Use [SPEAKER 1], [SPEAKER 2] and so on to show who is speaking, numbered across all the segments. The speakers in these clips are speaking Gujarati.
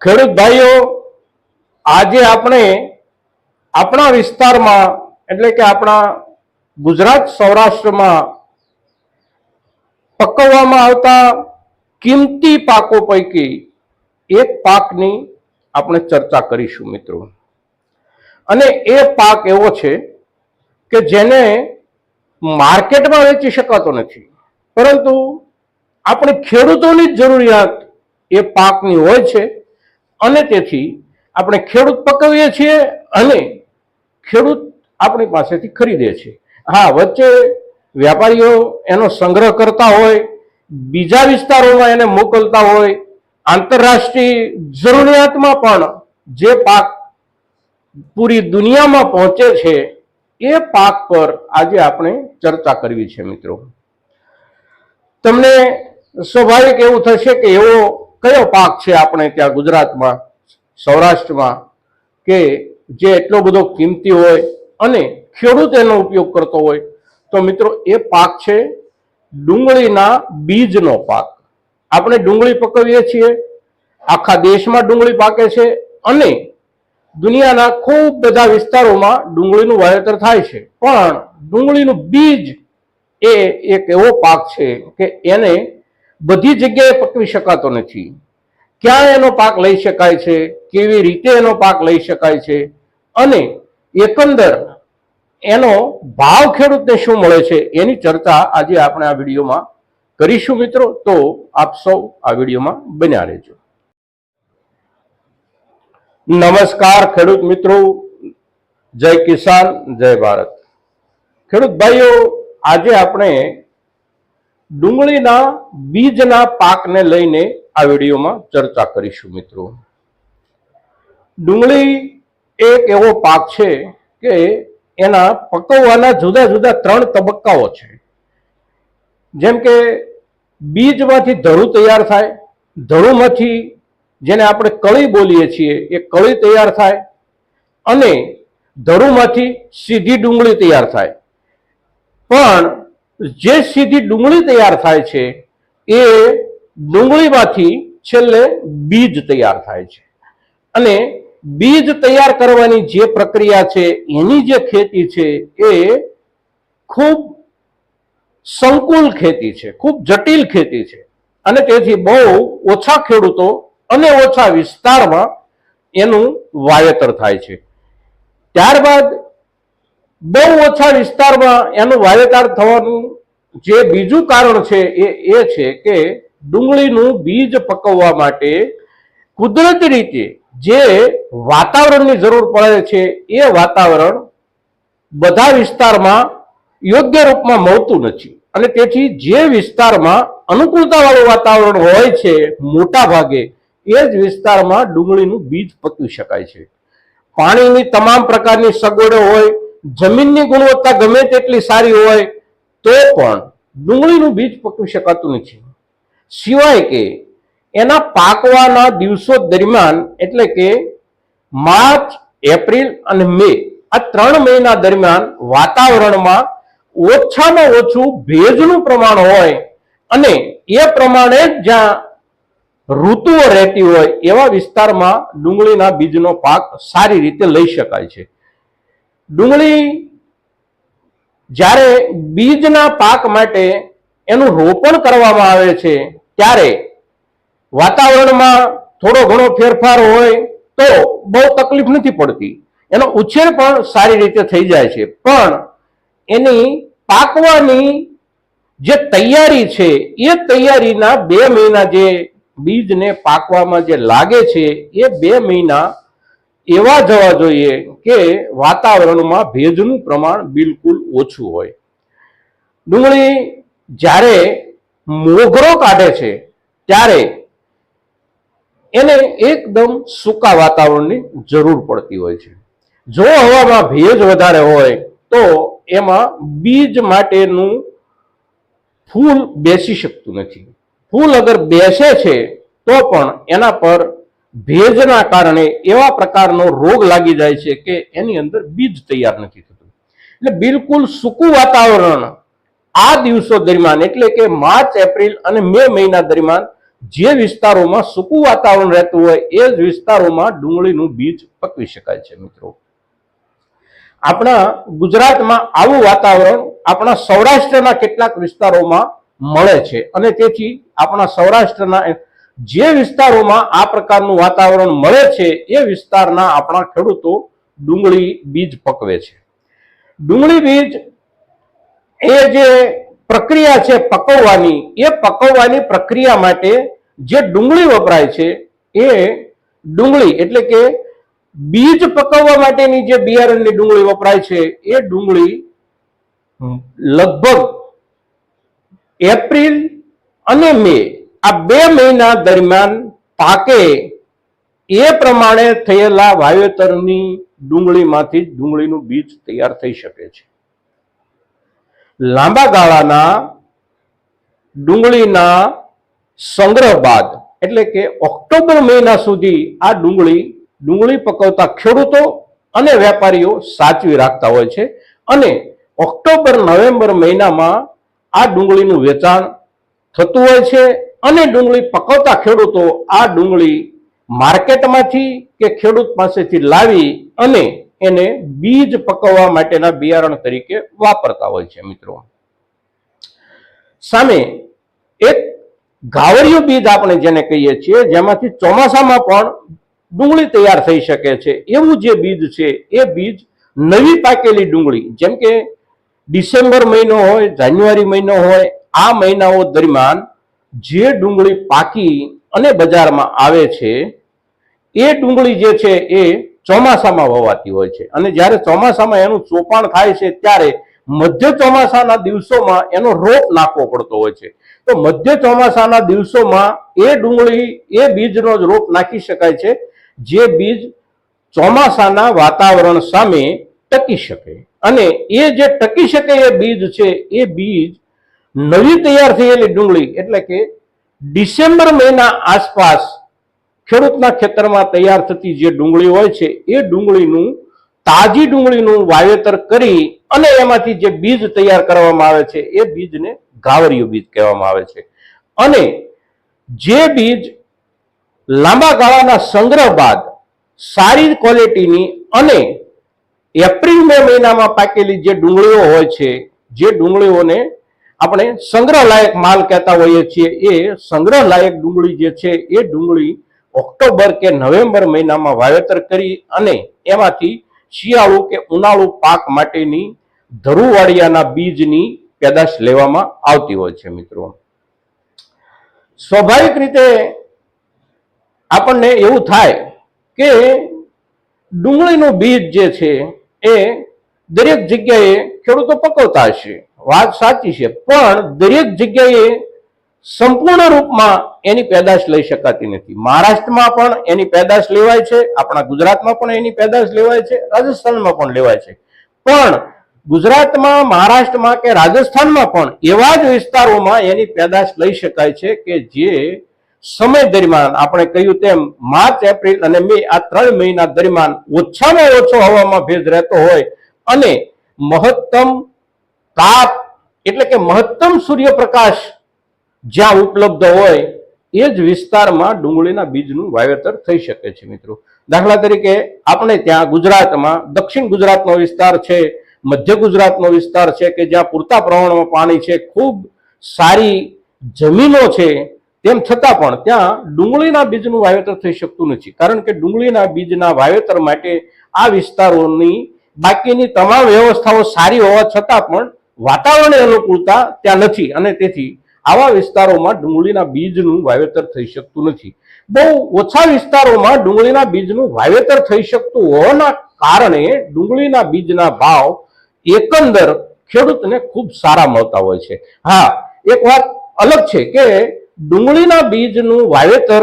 [SPEAKER 1] ખેડૂત ભાઈઓ, આજે આપણે આપણા વિસ્તારમાં, એટલે કે આપણા ગુજરાત સૌરાષ્ટ્રમાં પકવવામાં આવતા કિંમતી પાકો પૈકી એક પાકની આપણે ચર્ચા કરીશું મિત્રો. અને એ પાક એવો છે કે જેને માર્કેટમાં વેચી શકાતો નથી. પરંતુ આપણે ખેડૂતોની જ જરૂરિયાત એ પાકની હોય છે. અને તેથી આપણે ખેડૂત પકવીએ છીએ અને ખેડૂત આપણી પાસેથી ખરીદે છે. હા, વચ્ચે વેપારીઓ એનો સંગ્રહ કરતા હોય, બીજા વિસ્તારોમાં એને મોકલતા હોય, આંતરરાષ્ટ્રીય જરૂરિયાતમાં પણ જે પાક પૂરી દુનિયામાં પહોંચે છે, એ પાક પર આજે આપણે ચર્ચા કરવી છે મિત્રો. તમને સ્વાભાવિક એવું થશે કે એવો કયો પાક છે આપણે ત્યાં ગુજરાતમાં, સૌરાષ્ટ્રમાં, કે જે એટલો બધો કિંમતી હોય અને ખેડૂત એનો ઉપયોગ કરતો હોય? તો મિત્રો, એ પાક છે ડુંગળીના બીજનો પાક. આપણે ડુંગળી પકવીએ છીએ, આખા દેશમાં ડુંગળી પાકે છે અને દુનિયાના ખૂબ બધા વિસ્તારોમાં ડુંગળીનું વાવેતર થાય છે. પણ ડુંગળીનું બીજ એ એક એવો પાક છે કે એને બધી જગ્યાએ પકવી શકાતો નથી. ક્યાં એનો પાક લઈ શકાય છે? કેવી રીતે એનો પાક લઈ શકાય છે? અને એકંદર એનો ભાવ ખેડૂતને શું મળે છે? એની ચર્ચા આજે આપણે આ વિડીયોમાં કરીશું મિત્રો. તો આપ સૌ આ વિડીયોમાં બન્યા રહેજો. નમસ્કાર ખેડૂત મિત્રો. જય કિસાન, જય ભારત. ખેડૂત ભાઈઓ, આજે આપણે ડુંગળીના બીજના પાકને લઈને આ વિડીયોમાં ચર્ચા કરીશું મિત્રો. ડુંગળી એક એવો પાક છે કે એના પકવવાના જુદા જુદા ત્રણ તબક્કાઓ છે. જેમ કે બીજમાંથી ધરું તૈયાર થાય ધરુમાંથી જેને આપણે કળી બોલીએ છીએ એ કળી તૈયાર થાય અને ધરુમાંથી સીધી ડુંગળી તૈયાર થાય. પણ જે સીધી ડુંગળી તૈયાર થાય છે, એ ડુંગળીમાંથી છેલ્લે બીજ તૈયાર થાય છે. અને બીજ તૈયાર કરવાની જે પ્રક્રિયા છે, એની જે ખેતી છે, એ ખૂબ સંકુલ ખેતી છે, ખૂબ જટિલ ખેતી છે. અને તેથી બહુ ઓછા ખેડૂતો અને ઓછા વિસ્તારમાં એનું વાવેતર થાય છે. ત્યારબાદ બહુ ઓછા વિસ્તારમાં એનું વાવેતર થવાનું જે બીજું કારણ છે એ એ છે કે ડુંગળીનું બીજ પકવવા માટે કુદરતી રીતે જે વાતાવરણની જરૂર પડે છે એ વાતાવરણ બધા વિસ્તારમાં યોગ્ય રૂપમાં મળતું નથી. અને તેથી જે વિસ્તારમાં અનુકૂળતાવાળું વાતાવરણ હોય છે મોટા ભાગે, એ જ વિસ્તારમાં ડુંગળીનું બીજ પકવી શકાય છે. પાણીની તમામ પ્રકારની સગવડો હોય જમીનની ગુણવત્તા ગમે તેટલી સારી હોય, તો પણ ડુંગળીનું બીજ પકવી શકાતું નથી. સિવાય કે એના પાકવાના દિવસો દરમિયાન, એટલે કે માર્ચ, એપ્રિલ અને મે, આ ત્રણ મહિના દરમિયાન વાતાવરણમાં ઓછામાં ઓછું ભેજનું પ્રમાણ હોય અને એ પ્રમાણે જ્યાં ઋતુઓ રહેતી હોય એવા વિસ્તારમાં ડુંગળીના બીજનો પાક સારી રીતે લઈ શકાય છે. ડુંગળી જ્યારે બીજના પાક માટે એનું રોપણ કરવામાં આવે છે, ત્યારે વાતાવરણમાં થોડો ઘણો ફેરફાર હોય તો બહુ તકલીફ નથી પડતી. એનો ઉછેર પણ સારી રીતે થઈ જાય છે. પણ એની પાકવાની જે તૈયારી છે, એ તૈયારીના બે મહિના જે બીજને પાકવામાં જે લાગે છે, એ બે મહિના એવા જવા જોઈએ કે વાતાવરણમાં ભેજનું પ્રમાણ બિલકુલ ઓછું હોય. ડુંગળી જ્યારે મોગરો કાઢે છે, ત્યારે એને એકદમ સૂકા વાતાવરણની જરૂર પડતી હોય છે. જો હવામાં ભેજ વધારે હોય, તો એમાં બીજ માટેનું ફૂલ બેસી શકતું નથી. ફૂલ અગર બેસે છે, તો પણ એના પર ભેજના કારણે એવા પ્રકારનો રોગ લાગી જાય છે કે એની અંદર બીજ તૈયાર નથી થતું. એટલે બિલકુલ સૂકું વાતાવરણ આ દિવસો દરમિયાન, એટલે કે માર્ચ, એપ્રિલ અને મે મહિના દરમિયાન જે વિસ્તારોમાં સૂકું વાતાવરણ રહેતું હોય, એ જ વિસ્તારોમાં ડુંગળીનું બીજ પકવી શકાય છે મિત્રો. આપણા ગુજરાતમાં આવું વાતાવરણ આપણા સૌરાષ્ટ્રના કેટલાક વિસ્તારોમાં મળે છે અને તેથી આપણા સૌરાષ્ટ્રના જે વિસ્તારોમાં આ પ્રકારનું વાતાવરણ મળે છે, એ વિસ્તારના આપણા ખેડૂતો ડુંગળી બીજ પકવે છે. ડુંગળી બીજ એ જે પ્રક્રિયા છે પકવવાની, એ પકવવાની પ્રક્રિયા માટે જે ડુંગળી વપરાય છે, એ ડુંગળી એટલે કે બીજ પકવવા માટેની જે બિયારણની ડુંગળી વપરાય છે, એ ડુંગળી લગભગ એપ્રિલ અને મે આ બે મહિના દરમિયાન પાકે એ પ્રમાણે થયેલા વાવેતરની ડુંગળીમાંથી જ ડુંગળીનું બીજ તૈયાર થઈ શકે છે. લાંબા ગાળાના ડુંગળીના સંગ્રહ બાદ, એટલે કે ઓક્ટોબર મહિના સુધી આ ડુંગળી ડુંગળી પકવતા ખેડૂતો અને વેપારીઓ સાચવી રાખતા હોય છે અને ઓક્ટોબર નવેમ્બર મહિનામાં આ ડુંગળીનું વેચાણ થતું હોય છે અને ડુંગળી પકવતા ખેડૂતો આ ડુંગળી માર્કેટમાંથી કે ખેડૂત પાસેથી લાવી અને એને બીજ પકવવા માટેના બિયારણ તરીકે વાપરતા હોય છે, મિત્રો. સામે એક ઘાવડિયું બીજ આપણે જેને કહીએ છીએ, જેમાંથી ચોમાસામાં પણ ડુંગળી તૈયાર થઈ શકે છે. એવું જે બીજ છે, એ બીજ નવી પાકેલી ડુંગળી, જેમ કે ડિસેમ્બર મહિનો હોય, જાન્યુઆરી મહિનો હોય, આ મહિનાઓ દરમિયાન જે ડુંગળી પાકી અને બજારમાં આવે છે, એ ડુંગળી જે છે એ ચોમાસામાં વવાતી હોય છે. અને જ્યારે ચોમાસામાં એનું ચોપાણ થાય છે, ત્યારે મધ્ય ચોમાસાના દિવસોમાં એનો રોપ નાખવો પડતો હોય છે. તો મધ્ય ચોમાસાના દિવસોમાં એ ડુંગળી, એ બીજનો જ રોપ નાખી શકાય છે, જે બીજ ચોમાસાના વાતાવરણ સામે ટકી શકે. અને એ જે ટકી શકે એ બીજ છે, એ બીજ નવી તૈયાર થયેલી ડુંગળી એટલે કે ડિસેમ્બર મહિના આસપાસ ખેડૂતના ખેતરમાં તૈયાર થતી જે ડુંગળી હોય છે, એ ડુંગળીનું તાજી ડુંગળીનું વાવેતર કરી અને એમાંથી જે બીજ તૈયાર કરવામાં આવે છે, એ બીજને ગાવરિયું બીજ કહેવામાં આવે છે. અને જે બીજ લાંબા ગાળાના સંગ્રહ બાદ સારી ક્વોલિટીની અને એપ્રિલ, મે મહિનામાં પાકેલી જે ડુંગળીઓ હોય છે, જે ડુંગળીઓને આપણે સંગ્રહલાયક માલ કહેતા હોઈએ છીએ, એ સંગ્રહલાયક ડુંગળી જે છે, એ ડુંગળી ઓક્ટોબર કે નવેમ્બર મહિનામાં વાવેતર કરી અને એમાંથી શિયાળુ કે ઉનાળુ પાક માટેની ધરુવાડિયાના બીજની પેદાશ લેવામાં આવતી હોય છે મિત્રો. સ્વાભાવિક રીતે આપણને એવું થાય કે ડુંગળીનું બીજ જે છે, એ દરેક જગ્યાએ ખેડૂતો પકવતા હશે. વાત સાચી છે, પણ દરેક જગ્યાએ સંપૂર્ણ રૂપમાં એની પેદાશ લઈ શકાતી નથી. મહારાષ્ટ્રમાં પણ એની પેદાશ લેવાય છે, આપણા ગુજરાતમાં પણ એની પેદાશ લેવાય છે, રાજસ્થાનમાં પણ લેવાય છે. પણ ગુજરાતમાં, મહારાષ્ટ્રમાં કે રાજસ્થાનમાં પણ એવા જ વિસ્તારોમાં એની પેદાશ લઈ શકાય છે કે જે સમય દરમિયાન, આપણે કહ્યું તેમ, માર્ચ, એપ્રિલ અને મે આ ત્રણ મહિના દરમિયાન ઓછામાં ઓછો હવામાં ભેજ રહેતો હોય અને મહત્તમ તાપ એટલે કે મહત્તમ સૂર્યપ્રકાશ જ્યાં ઉપલબ્ધ હોય એ જ વિસ્તારમાં ડુંગળીના બીજનું વાવેતર થઈ શકે છે મિત્રો. દાખલા તરીકે આપણે ત્યાં ગુજરાતમાં, દક્ષિણ ગુજરાતનો વિસ્તાર છે, મધ્ય ગુજરાતનો વિસ્તાર છે કે જ્યાં પૂરતા પ્રમાણમાં પાણી છે, ખૂબ સારી જમીનો છે, તેમ છતાં પણ ત્યાં ડુંગળીના બીજનું વાવેતર થઈ શકતું નથી. કારણ કે ડુંગળીના બીજના વાવેતર માટે આ વિસ્તારોની બાકીની તમામ વ્યવસ્થાઓ સારી હોવા છતાં પણ વાતાવરણની અનુકૂળતા ત્યાં નથી અને તેથી આવા વિસ્તારોમાં ડુંગળીના બીજનું વાવેતર થઈ શકતું નથી. બહુ ઓછા વિસ્તારોમાં ડુંગળીના બીજનું વાવેતર થઈ શકતું હોવાના કારણે ડુંગળીના બીજના ભાવ એકંદર ખેડૂતને ખૂબ સારા મળતા હોય છે. હા, એક વાત અલગ છે કે ડુંગળીના બીજનું વાવેતર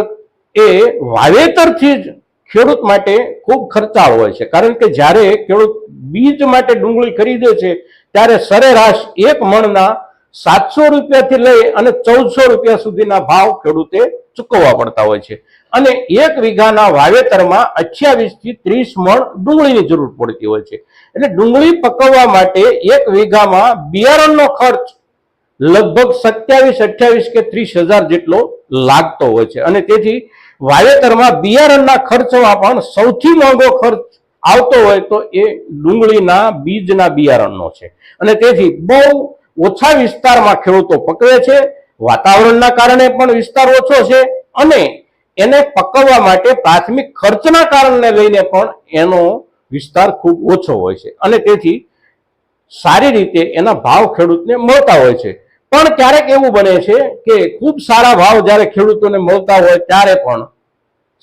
[SPEAKER 1] એ વાવેતરથી જ ખેડૂત માટે ખૂબ ખર્ચાળ હોય છે. કારણ કે જ્યારે ખેડૂત બીજ માટે ડુંગળી ખરીદે છે ત્યારે સરેરાશ એક મણના સાતસો રૂપિયાથી લઈ અને ચૌદસો રૂપિયા સુધીના ભાવ ખેડૂતે ચૂકવવા પડતા હોય છે. અને એક વીઘાના વાવેતરમાં અઠ્યાવીસથી ત્રીસ મણ ડુંગળીની જરૂર પડતી હોય છે. એટલે ડુંગળી પકવવા માટે એક વીઘામાં બિયારણનો ખર્ચ લગભગ સત્યાવીસ, અઠ્યાવીસ કે ત્રીસ હજાર જેટલો લાગતો હોય છે. અને તેથી વાવેતરમાં બિયારણના ખર્ચમાં પણ સૌથી મોંઘો ખર્ચ આવતો હોય તો એ ડુંગળીના બીજના બિયારણનો છે. અને તેથી બહુ ઓછા વિસ્તારમાં ખેડૂતો પકવે છે, વાતાવરણના કારણે પણ વિસ્તાર ઓછો છે અને એને પકવવા માટે પ્રાથમિક ખર્ચના કારણને લઈને પણ એનો વિસ્તાર ખૂબ ઓછો હોય છે. અને તેથી સારી રીતે એના ભાવ ખેડૂતને મળતા હોય છે. પણ ક્યારેક એવું બને છે કે ખૂબ સારા ભાવ જ્યારે ખેડૂતોને મળતા હોય ત્યારે પણ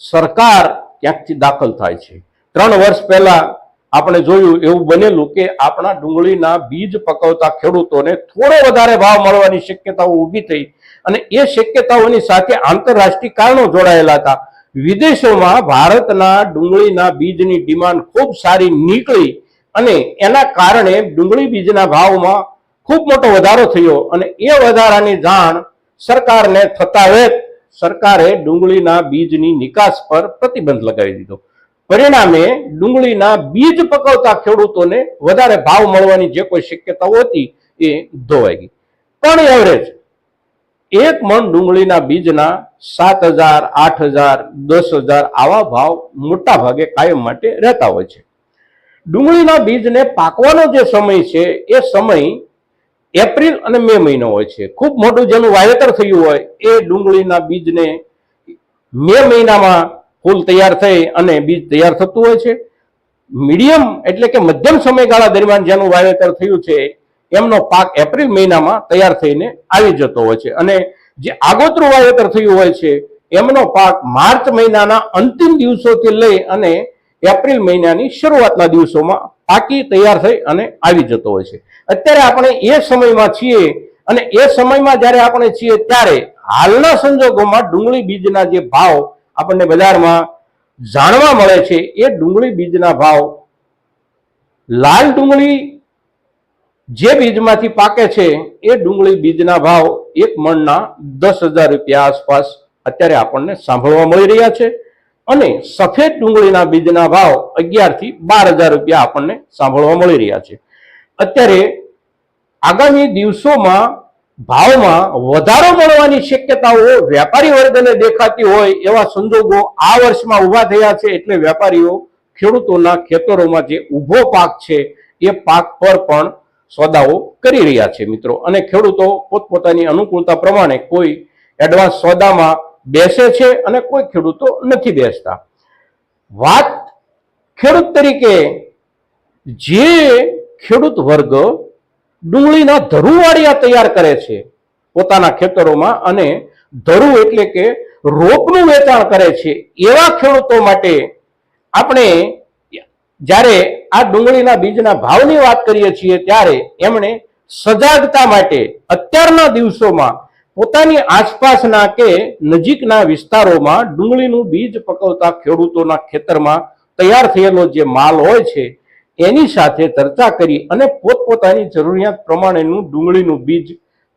[SPEAKER 1] સરકાર ક્યાંકથી દાખલ થાય છે? ત્રણ વર્ષ પહેલા આપણે જોયું, એવું બનેલું કે આપણા ડુંગળીના બીજ પકવતા ખેડૂતોને થોડો વધારે ભાવ મળવાની શક્યતાઓ ઊભી થઈ અને એ શક્યતાઓની સાથે આંતરરાષ્ટ્રીય કારણો જોડાયેલા હતા. વિદેશોમાં ભારતના ડુંગળીના બીજની ડિમાન્ડ ખૂબ સારી નીકળી અને એના કારણે ડુંગળી બીજના ભાવમાં ખૂબ મોટો વધારો થયો અને એ વધારાની જાણ સરકારને થતા વેત સરકારે ડુંગળીના બીજની નિકાસ પર પ્રતિબંધ લગાવી દીધો. પરિણામે ડુંગળીના બીજ પકવતા ખેડૂતોને વધારે ભાવ મળવાની જે કોઈ શક્યતાઓ હતી એ ધોવાઈ ગઈ. પણ એવરેજ એક મણ ડુંગળીના બીજના સાત હજાર, આઠ હજાર, દસ હજાર આવા ભાવ મોટા ભાગે કાયમ માટે રહેતા હોય છે. ડુંગળીના બીજને પાકવાનો જે સમય છે એ સમય એપ્રિલ અને મે મહિનો હોય છે. ખૂબ મોટું જેનું વાવેતર થયું હોય એ ડુંગળીના બીજને મે મહિનામાં ફૂલ તૈયાર થઈ અને બીજ તૈયાર થતું હોય છે. મીડિયમ એટલે કે મધ્યમ સમયગાળા દરમિયાન જેનું વાવેતર થયું છે, એમનો પાક એપ્રિલ મહિનામાં તૈયાર થઈને આવી જતો હોય છે. અને જે આગોતરું વાવેતર થયું હોય છે, એમનો પાક માર્ચ મહિનાના અંતિમ દિવસોથી લઈ અને એપ્રિલ મહિનાની શરૂઆતના દિવસોમાં પાકી તૈયાર થઈ અને આવી જતો હોય છે. અત્યારે આપણે એ સમયમાં છીએ અને એ સમયમાં જ્યારે આપણે છીએ ત્યારે હાલના સંજોગોમાં ડુંગળી બીજના જે ભાવ આપણને બજારમાં જાણવા મળે છે, એ ડુંગળી બીજના ભાવ લાલ ડુંગળી જે બીજમાંથી પાકે છે, એ ડુંગળી બીજના ભાવ એક મણના દસ હજાર રૂપિયા આસપાસ અત્યારે આપણને સાંભળવા મળી રહ્યા છે અને સફેદ ડુંગળીના બીજના ભાવ અગિયારથી બાર હજાર રૂપિયા આપણને સાંભળવા મળી રહ્યા છે. અત્યારે આગામી દિવસોમાં ભાવમાં વધારો મળવાની શક્યતાઓ વેપારી વર્ગને દેખાતી હોય એવા સંજોગો આ વર્ષમાં ઊભા થયા છે એટલે વેપારીઓ ખેડૂતોના ખેતરોમાં જે ઊભો પાક છે એ પાક પર પણ સોદાઓ કરી રહ્યા છે મિત્રો. અને ખેડૂતો પોતપોતાની અનુકૂળતા પ્રમાણે કોઈ એડવાન્સ સોદામાં બેસે છે અને કોઈ ખેડૂતો નથી બેસતા. વાત ખેડૂત તરીકે જે ખેડૂત વર્ગ ડુંગળીના ધરુવાળિયા તૈયાર કરે છે પોતાના ખેતરોમાં અને ધરુ એટલે કે રોપનું વેચાણ કરે છે. એવા ખેડૂતો માટે આપણે જ્યારે આ ડુંગળીના બીજના ભાવની વાત કરીએ છીએ ત્યારે એમણે સજાગતા માટે અત્યારના દિવસોમાં પોતાની આસપાસના કે નજીકના વિસ્તારોમાં ડુંગળીનું બીજ પકવતા ખેડૂતોના ખેતરમાં તૈયાર થયેલો જે માલ હોય છે એની સાથે ચર્ચા કરી અને પોતપોતાની જરૂરિયાત પ્રમાણેનું ડુંગળીનું બીજ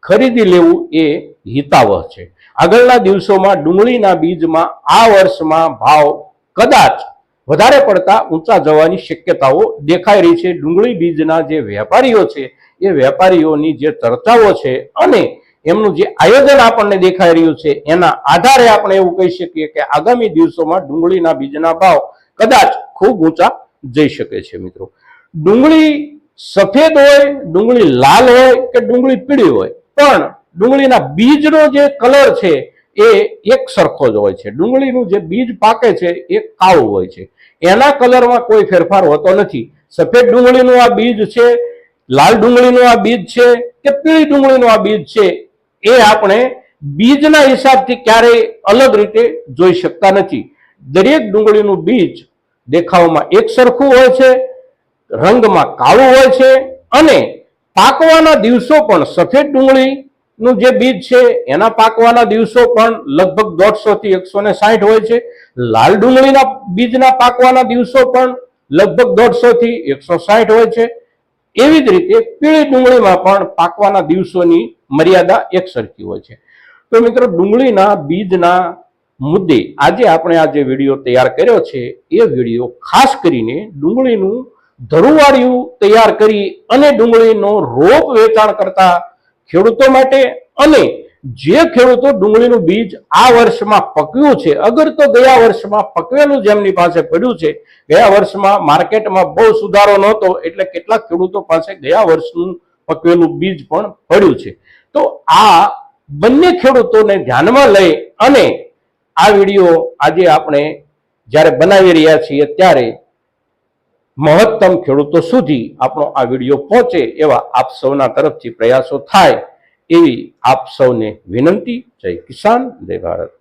[SPEAKER 1] ખરીદી લેવું એ હિતાવહ છે. આગળના દિવસોમાં ડુંગળીના બીજમાં આ વર્ષમાં ભાવ કદાચ વધારે પડતા ઊંચા જવાની શક્યતાઓ દેખાઈ રહી છે. ડુંગળી બીજના જે વેપારીઓ છે, એ વેપારીઓની જે ચર્ચાઓ છે અને એમનું જે આયોજન આપણને દેખાઈ રહ્યું છે, એના આધારે આપણે એવું કહી શકીએ કે આગામી દિવસોમાં ડુંગળીના બીજના ભાવ કદાચ ખૂબ ઊંચા જઈ શકે છે મિત્રો. ડુંગળી સફેદ હોય, ડુંગળી લાલ હોય કે ડુંગળી પીળી હોય, પણ ડુંગળીના બીજનો જે કલર છે એ એક સરખો જ હોય છે. ડુંગળીનું જે બીજ પાકે છે એ કાળું હોય છે. એના કલરમાં કોઈ ફેરફાર હોતો નથી. સફેદ ડુંગળીનું આ બીજ છે, લાલ ડુંગળીનું આ બીજ છે કે પીળી ડુંગળીનું આ બીજ છે એ આપણે બીજના હિસાબથી ક્યારેય અલગ રીતે જોઈ શકતા નથી. દરેક ડુંગળીનું બીજ દેખાવમાં એક સરખું હોય છે, રંગમાં કાળું હોય છે અને પાકવાના દિવસો પણ સફેદ ડુંગળીનું જે બીજ છે, એના પાકવાના દિવસો પણ લગભગ દોઢસો થી એકસો ને સાઠ હોય છે. લાલ ડુંગળીના બીજના પાકવાના દિવસો પણ લગભગ દોઢસો થી એકસો સાઠ હોય છે. એવી જ રીતે પીળી ડુંગળીમાં પણ પાકવાના દિવસોની મર્યાદા એક સરખી હોય છે. તો મિત્રો, ડુંગળીના બીજના મુદ્દે આજે આપણે આ જે વીડિયો તૈયાર કર્યો છે, એ વીડિયો ખાસ કરીને ડુંગળીનું ધરુવાળિયું તૈયાર કરી અને ડુંગળીનો રોપ વેચાણ કરતા ખેડૂતો માટે અને જે ખેડૂતો ડુંગળીનું બીજ આ વર્ષમાં પકવ્યું છે, અગર તો ગયા વર્ષમાં પકવેલું જેમની પાસે પડ્યું છે, ગયા વર્ષમાં માર્કેટમાં બહુ સુધારો નહોતો, એટલે કેટલાક ખેડૂતો પાસે ગયા વર્ષનું પકવેલું બીજ પણ પડ્યું છે. તો આ બંને ખેડૂતોને ધ્યાનમાં લઈ અને આ વીડિયો આજે આપણે જ્યારે બનાવી રહ્યા છીએ ત્યારે મહત્તમ ખેડૂતો સુધી આપણો આ વીડિયો પહોંચે એવા આપ સૌના તરફથી પ્રયાસો થાય એવી આપ સૌને વિનંતી. જય કિસાન, જય ભારત.